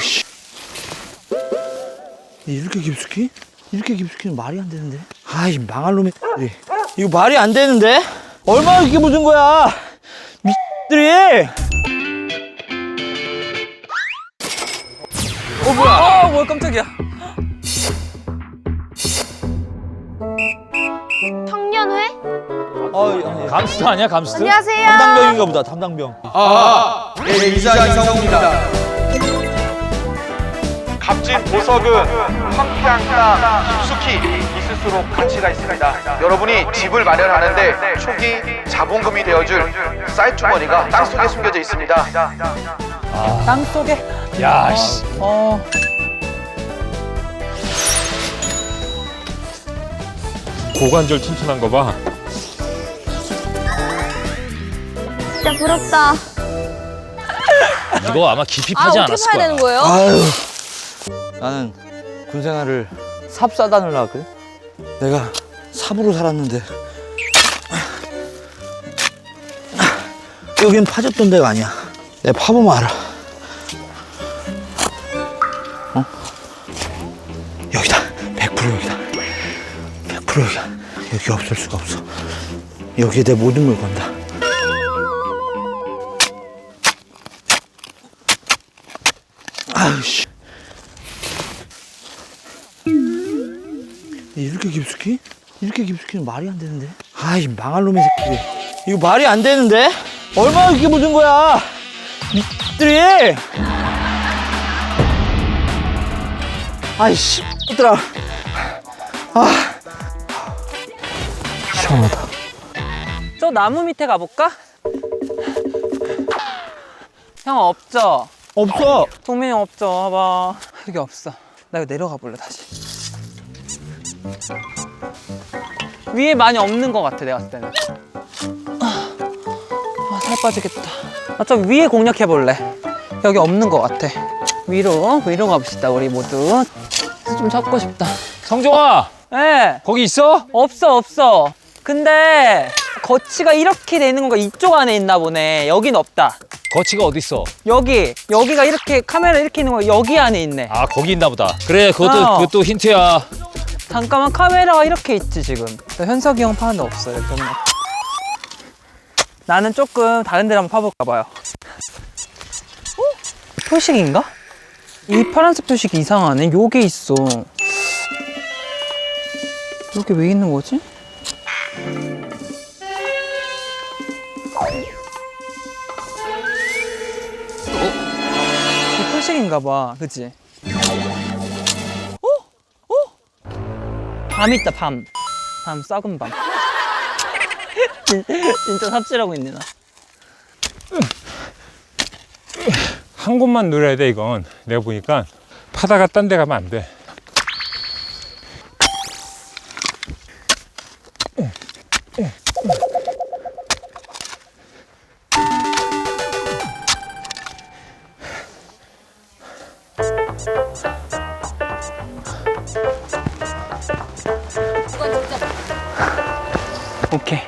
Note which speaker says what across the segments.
Speaker 1: 아이씨. 이렇게 깊숙이? 이렇게 깊숙이는 말이 안 되는데. 아이 망할 놈이. 이거 말이 안 되는데? 얼마나 이렇게 묻은 거야? 미들이.
Speaker 2: 어 뭐야? 아 뭐야 깜짝이야.
Speaker 3: 청년회?
Speaker 1: 어,
Speaker 4: 감스트 아니야 감스트?
Speaker 3: 안녕하세요.
Speaker 1: 담당병인가 보다. 담당병.
Speaker 5: 네, 이사 이성입니다. 값진 보석은 황폐한 땅 깊숙이 있을수록 가치가 있습니다. 여러분이 집을 마련하는데 초기 자본금이 되어줄 쌀주머니가 땅 속에 숨겨져 있습니다.
Speaker 2: 땅 속에.
Speaker 4: 야 씨.
Speaker 2: 어.
Speaker 4: 고관절 튼튼한 거 봐.
Speaker 3: 진짜 부럽다.
Speaker 4: 이거 아마 깊이
Speaker 3: 아
Speaker 4: 파지
Speaker 3: 어떻게
Speaker 4: 않았을
Speaker 3: 파야
Speaker 4: 거야.
Speaker 3: 되는 거예요?
Speaker 1: 아유. 나는 군 생활을 삽사단을 하거든. 내가 삽으로 살았는데. 여긴 파졌던 데가 아니야. 내가 파보면 알아. 어? 여기다. 100% 여기다. 100% 여기다. 여기 없을 수가 없어. 여기에 내 모든 걸 건다. 아유씨. 깊숙이? 이렇게 깊숙이는 말이 안 되는데. 아이 망할 놈의 새끼. 이거 말이 안 되는데? 얼마나 이렇게 묻은 거야? 미들이. 아이 씨, 얘들아. 아. 시원하다.
Speaker 2: 저 나무 밑에 가볼까? 형 없죠?
Speaker 1: 없어.
Speaker 2: 동민이 형 없죠? 봐봐. 여기 없어. 나 이거 내려가 볼래 다시. 위에 많이 없는 것 같아 내가 봤을 때는. 아, 아, 살 빠지겠다. 아, 좀 위에 공략해 볼래. 여기 없는 것 같아. 위로 위로 가봅시다 우리 모두. 좀 찾고 싶다.
Speaker 4: 성종아
Speaker 2: 예.
Speaker 4: 거기 있어?
Speaker 2: 없어 없어 근데 거치가 이렇게 돼 있는 건가 이쪽 안에 있나 보네 여긴 없다
Speaker 4: 거치가 어디 있어?
Speaker 2: 여기 여기가 이렇게 카메라 이렇게 있는 거 여기 안에 있네
Speaker 4: 아 거기 있나 보다. 그래 그것도
Speaker 2: 어.
Speaker 4: 그것도 힌트야.
Speaker 2: 잠깐만 카메라가 이렇게 있지 지금 나 현석이 형 파는데 없어 이렇게 없네. 나는 조금 다른 데를 한번 파볼까 봐요 어? 표식인가? 이 파란색 표식이 이상하네 요게 있어 여기 왜 있는 거지? 이 표식인가 봐 그치? 밤 있다 밤. 밤 썩은 밤. 진- 진짜 삽질하고 있네 나.
Speaker 6: 한 곳만 노려야 돼 이건 내가 보니까 파다가 딴 데 가면 안 돼.
Speaker 2: 오케이.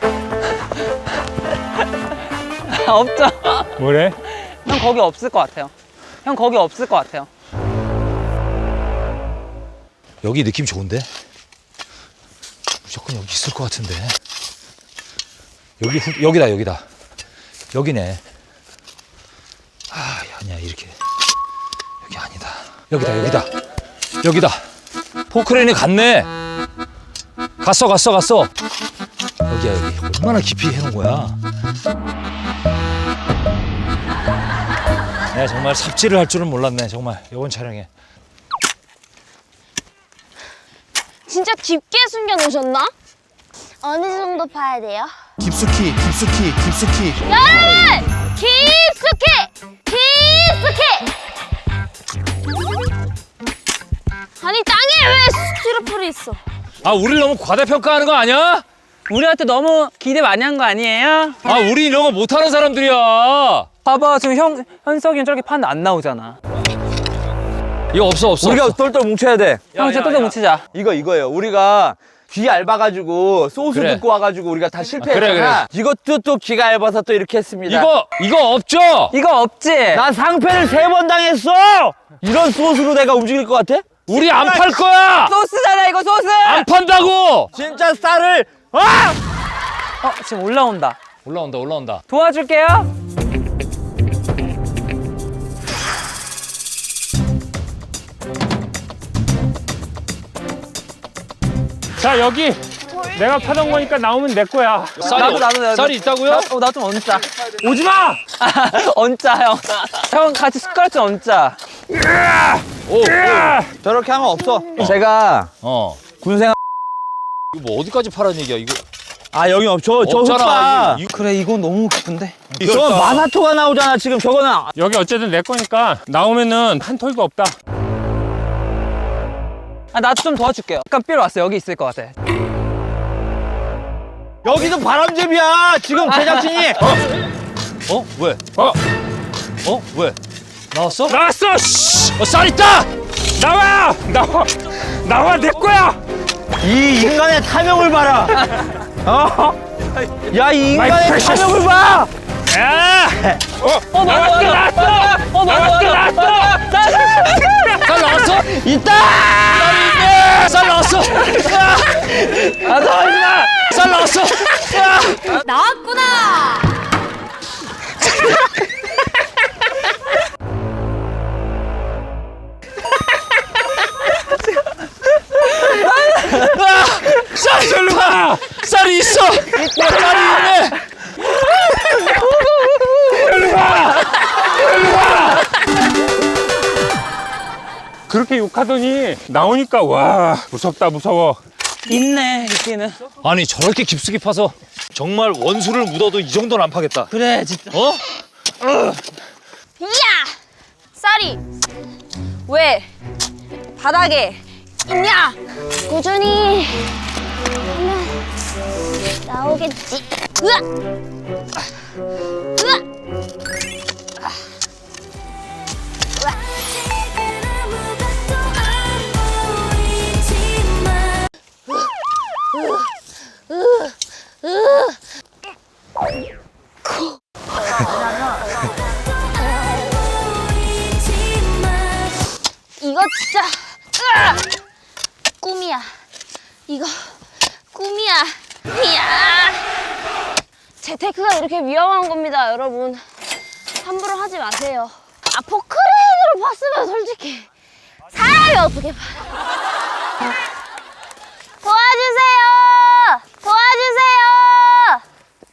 Speaker 2: 없죠.
Speaker 6: 뭐래?
Speaker 2: 형 거기 없을 것 같아요. 형 거기 없을 것 같아요.
Speaker 4: 여기 느낌 좋은데? 무조건 여기 있을 것 같은데. 여기 후- 여기다 여기다. 여기네. 아 아니야 이렇게 여기 아니다. 여기다 여기다 여기다. 포크레인이 갔네. 갔어 갔어 갔어. 여기야 여기. 얼마나 깊이 해놓은 거야. 내가 정말 삽질을 할 줄은 몰랐네 정말 이번 촬영에.
Speaker 3: 진짜 깊게 숨겨 놓으셨나? 어느 정도 파야 돼요?
Speaker 5: 깊숙이, 깊숙이, 깊숙이.
Speaker 3: 여러분! 깊숙이! 깊숙이! 아니 땅에 왜 스티로폴이 있어?
Speaker 4: 아 우리를 너무 과대평가하는 거 아니야?
Speaker 2: 우리한테 너무 기대 많이 한 거 아니에요?
Speaker 4: 아 우리 이런 거 못하는 사람들이야.
Speaker 2: 봐봐 지금 형 현석이 형 저렇게 파는데 안 나오잖아.
Speaker 4: 이거 없어 없어.
Speaker 1: 우리가
Speaker 4: 없어.
Speaker 1: 똘똘 뭉쳐야 돼.
Speaker 2: 형 진짜 뜯어 뭉치자.
Speaker 1: 이거 이거예요. 우리가 귀 얇아가지고 소스
Speaker 4: 그래.
Speaker 1: 듣고 와가지고 우리가 다 실패했잖아.
Speaker 4: 그래, 그래.
Speaker 1: 이것도 또 귀가 얇아서 또 이렇게 했습니다.
Speaker 4: 이거 이거 없죠?
Speaker 2: 이거 없지?
Speaker 1: 나 상패를 세 번 당했어. 이런 소스로 내가 움직일 것 같아?
Speaker 4: 우리 안 팔 거야.
Speaker 2: 소스잖아 이거 소스!
Speaker 4: 안 판다고.
Speaker 1: 진짜 쌀을 아!
Speaker 2: 어 지금 올라온다
Speaker 4: 올라온다 올라온다.
Speaker 2: 도와줄게요
Speaker 6: 자 여기 내가 파던 거니까 나오면 내 거야.
Speaker 4: 쌀이
Speaker 2: 나도, 나도, 나도.
Speaker 4: 쌀이 있다고요?
Speaker 2: 어, 나 좀 얹자
Speaker 6: 오지 마.
Speaker 2: 얹자 형. 형 같이 숟가락 좀 얹자
Speaker 4: 오, 오.
Speaker 1: 저렇게 하면 없어. 제가
Speaker 4: 어.
Speaker 1: 군생
Speaker 4: 이거 뭐 어디까지 파란 얘기야 이거?
Speaker 1: 아 여기 없죠. 저
Speaker 4: 없잖아.
Speaker 1: 흑바.
Speaker 4: 이거-
Speaker 2: 그래 이건 너무 깊은데
Speaker 1: 저건 마사토가 나오잖아 지금 저거는.
Speaker 6: 여기 어쨌든 내 거니까 나오면은 한 톨도 없다.
Speaker 2: 아 나도 좀 도와줄게요 약간 삐로 왔어 여기 있을 것 같아
Speaker 1: 여기도 바람잡이야 지금 제작진이.
Speaker 4: 어? 왜?
Speaker 6: 어
Speaker 4: 어? 왜? 나왔어?
Speaker 6: 나왔어. 씨.
Speaker 4: 어, 쌀 있다.
Speaker 6: 나와 나와 나와 내 거야.
Speaker 1: 이 인간의 탐욕을 봐라. 어? 야, 이 인간의. 탐욕을 봐.
Speaker 6: 야. 어, 나왔어 나왔어.
Speaker 2: 어
Speaker 6: 나왔어 나왔어.
Speaker 4: 쌀 나왔어?
Speaker 1: 있다.
Speaker 4: 쌀 나왔어.
Speaker 1: 아,
Speaker 4: 나쌀 나왔어.
Speaker 6: 그렇게 욕하더니 나오니까 와 무섭다 무서워.
Speaker 2: 있네 있기는
Speaker 4: 아니 저렇게 깊숙이 파서 정말 원수를 묻어도 이 정도는 안 파겠다.
Speaker 2: 그래 진짜
Speaker 4: 어?
Speaker 3: 이야! 쌀이 왜 바닥에 있냐? 꾸준히 하면 나오겠지. 으악! 으악! 진짜 으악! 꿈이야. 이거 꿈이야. 이야. 재테크가 이렇게 위험한 겁니다, 여러분. 함부로 하지 마세요. 아 포크레인으로 봤으면 솔직히 사람이 어떻게 봐? 도와주세요. 도와주세요.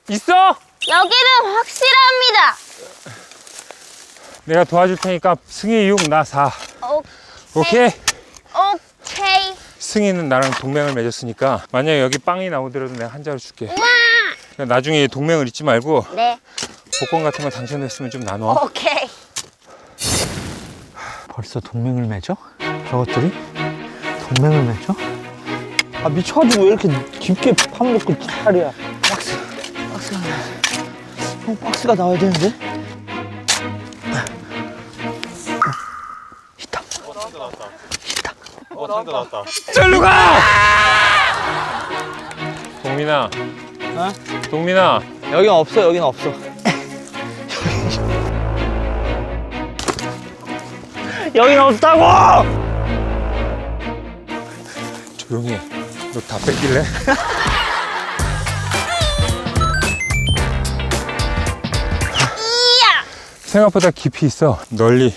Speaker 6: 있어?
Speaker 3: 여기는 확실합니다.
Speaker 6: 내가 도와줄 테니까 승희 6, 나 4.
Speaker 3: 오,
Speaker 6: 오케이?
Speaker 3: 오케이.
Speaker 6: 승희는 나랑 동맹을 맺었으니까 만약에 여기 빵이 나오더라도 내가 한 자루 줄게. 그러니까 나중에 동맹을 잊지 말고
Speaker 3: 네,
Speaker 6: 복권 같은 거 당첨됐으면 좀 나눠.
Speaker 3: 오케이.
Speaker 1: 벌써 동맹을 맺어? 저것들이? 동맹을 맺어? 아, 미쳐가지고 왜 이렇게 깊게 파묻고 차라리야. 박스, 박스가 나와. 형, 박스가 나와야 되는데? 있다.
Speaker 6: 절로 가! 동민아.
Speaker 1: 어?
Speaker 6: 동민아.
Speaker 1: 여긴 없어, 여긴 없어. 여긴 없다고!
Speaker 6: 조용히 해. 너 다 뺏길래?
Speaker 3: 이야.
Speaker 6: 생각보다 깊이 있어. 널리.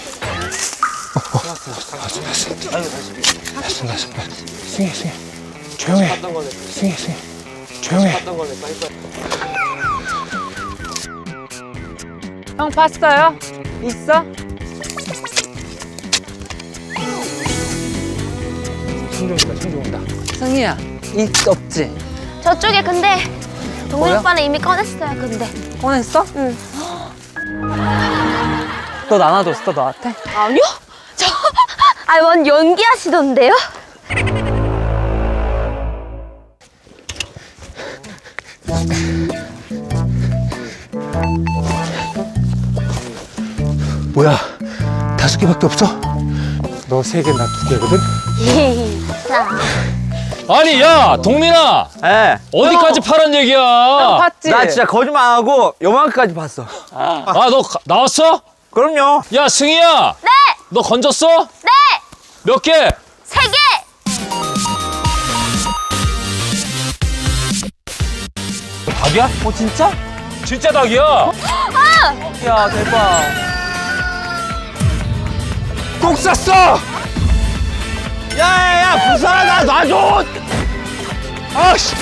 Speaker 6: 알았어, 알았어. 승희, 승희. 조용해. 승희, 승희. 조용해.
Speaker 2: 형 봤어요? 있어?
Speaker 6: 청정이다, 청정이다.
Speaker 2: 승희야 있 없지?
Speaker 3: 저쪽에 근데 동민
Speaker 2: 뭐야?
Speaker 3: 오빠는 이미 꺼냈어요. 근데
Speaker 2: 꺼냈어?
Speaker 3: 응.
Speaker 2: 너 나눠줬어 너한테?
Speaker 3: 아니요? 저 아니 완 연기하시던데요?
Speaker 6: 뭐야? 다섯 개밖에 없어? 너 세 개, 나 두 개거든?
Speaker 3: 자,
Speaker 4: 아니 야 동민아
Speaker 1: 예.
Speaker 4: 어디까지 파란 얘기야?
Speaker 2: 봤지?
Speaker 1: 나 진짜 거짓말 안 하고 요만까지 봤어.
Speaker 4: 아너 나왔어?
Speaker 1: 그럼요.
Speaker 4: 야 승희야. 네. 너 건졌어?
Speaker 3: 네!
Speaker 4: 몇 개?
Speaker 3: 세 개!
Speaker 4: 닭이야?
Speaker 2: 어 진짜?
Speaker 4: 진짜 닭이야?
Speaker 2: 야 대박.
Speaker 6: 꼭 쐈어!
Speaker 1: 야야야 부산아 나 놔줘.
Speaker 6: 아씨!